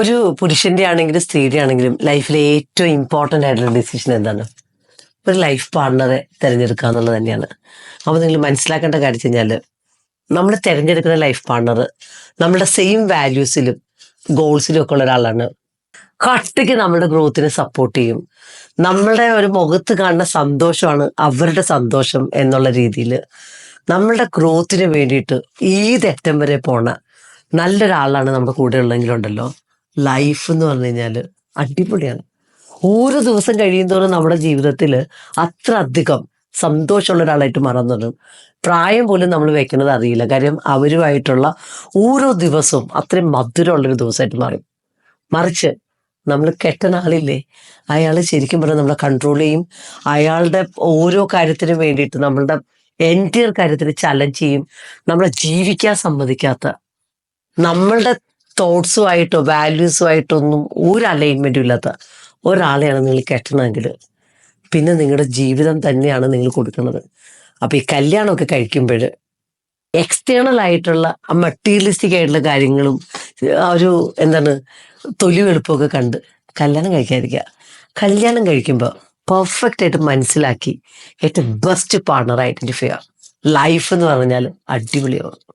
ഒരു പുരുഷന്റെ ആണെങ്കിലും സ്ത്രീയുടെ ആണെങ്കിലും ലൈഫിലെ ഏറ്റവും ഇമ്പോർട്ടന്റ് ആയിട്ടുള്ള ഡിസിഷൻ എന്താണ്? ഒരു ലൈഫ് പാർട്ണറെ തിരഞ്ഞെടുക്കുക എന്നുള്ളത് തന്നെയാണ്. അപ്പോൾ നിങ്ങൾ മനസ്സിലാക്കേണ്ട കാര്യം കഴിഞ്ഞാൽ നമ്മൾ തിരഞ്ഞെടുക്കുന്ന ലൈഫ് പാർട്ണർ നമ്മുടെ സെയിം വാല്യൂസിലും ഗോൾസിലും ഒക്കെ ഉള്ള ഒരാളാണ്. കട്ടിക്ക് നമ്മുടെ ഗ്രോത്തിനെ സപ്പോർട്ട് ചെയ്യും. നമ്മളുടെ ഒരു മുഖത്ത് കാണുന്ന സന്തോഷമാണ് അവരുടെ സന്തോഷം എന്നുള്ള രീതിയിൽ നമ്മളുടെ ഗ്രോത്തിന് വേണ്ടിയിട്ട് ഏതറ്റം വരെ പോണ നല്ലൊരാളാണ് നമ്മുടെ കൂടെ ഉള്ളെങ്കിലുണ്ടല്ലോ. ലൈഫ് എന്ന് പറഞ്ഞു കഴിഞ്ഞാൽ അടിപൊളിയാണ്. ഓരോ ദിവസം കഴിയുന്തോറും നമ്മുടെ ജീവിതത്തിൽ അത്ര അധികം സന്തോഷമുള്ള ഒരാളായിട്ട് തുടങ്ങും പ്രായം പോലും നമ്മൾ വെക്കുന്നത് അറിയില്ല. കാര്യം അവരുമായിട്ടുള്ള ഓരോ ദിവസവും അത്രയും മധുരമുള്ളൊരു ദിവസമായിട്ട് മാറും. മറിച്ച് നമ്മൾ കെട്ടുന്ന ആളില്ലേ അയാൾ ശരിക്കും പറഞ്ഞാൽ നമ്മളെ കൺട്രോൾ ചെയ്യും. അയാളുടെ ഓരോ കാര്യത്തിനും വേണ്ടിയിട്ട് നമ്മളുടെ എന്റിയർ കാര്യത്തിന് ചലഞ്ച് ചെയ്യും. നമ്മളെ ജീവിക്കാൻ സമ്മതിക്കാത്ത നമ്മളുടെ തോട്ട്സുമായിട്ടോ വാല്യൂസുമായിട്ടോ ഒന്നും ഒരു അലൈൻമെന്റും ഇല്ലാത്ത ഒരാളെയാണ് നിങ്ങൾ കെട്ടണമെങ്കിൽ പിന്നെ നിങ്ങളുടെ ജീവിതം തന്നെയാണ് നിങ്ങൾ കൊടുക്കുന്നത്. അപ്പോൾ ഈ കല്യാണമൊക്കെ കഴിക്കുമ്പോൾ എക്സ്റ്റേണൽ ആയിട്ടുള്ള മെറ്റീരിയലിസ്റ്റിക് ആയിട്ടുള്ള കാര്യങ്ങളും ഒരു എന്താണ് തൊലി വെളുപ്പമൊക്കെ കണ്ട് കല്യാണം കഴിക്കാതിരിക്കുക. കല്യാണം കഴിക്കുമ്പോൾ പെർഫെക്റ്റ് ആയിട്ട് മനസ്സിലാക്കി ഏറ്റവും ബെസ്റ്റ് പാർട്ണർ ഐഡന്റിഫൈ ചെയ്യുക. ലൈഫ് എന്ന് പറഞ്ഞാൽ അടിപൊളിയാവും.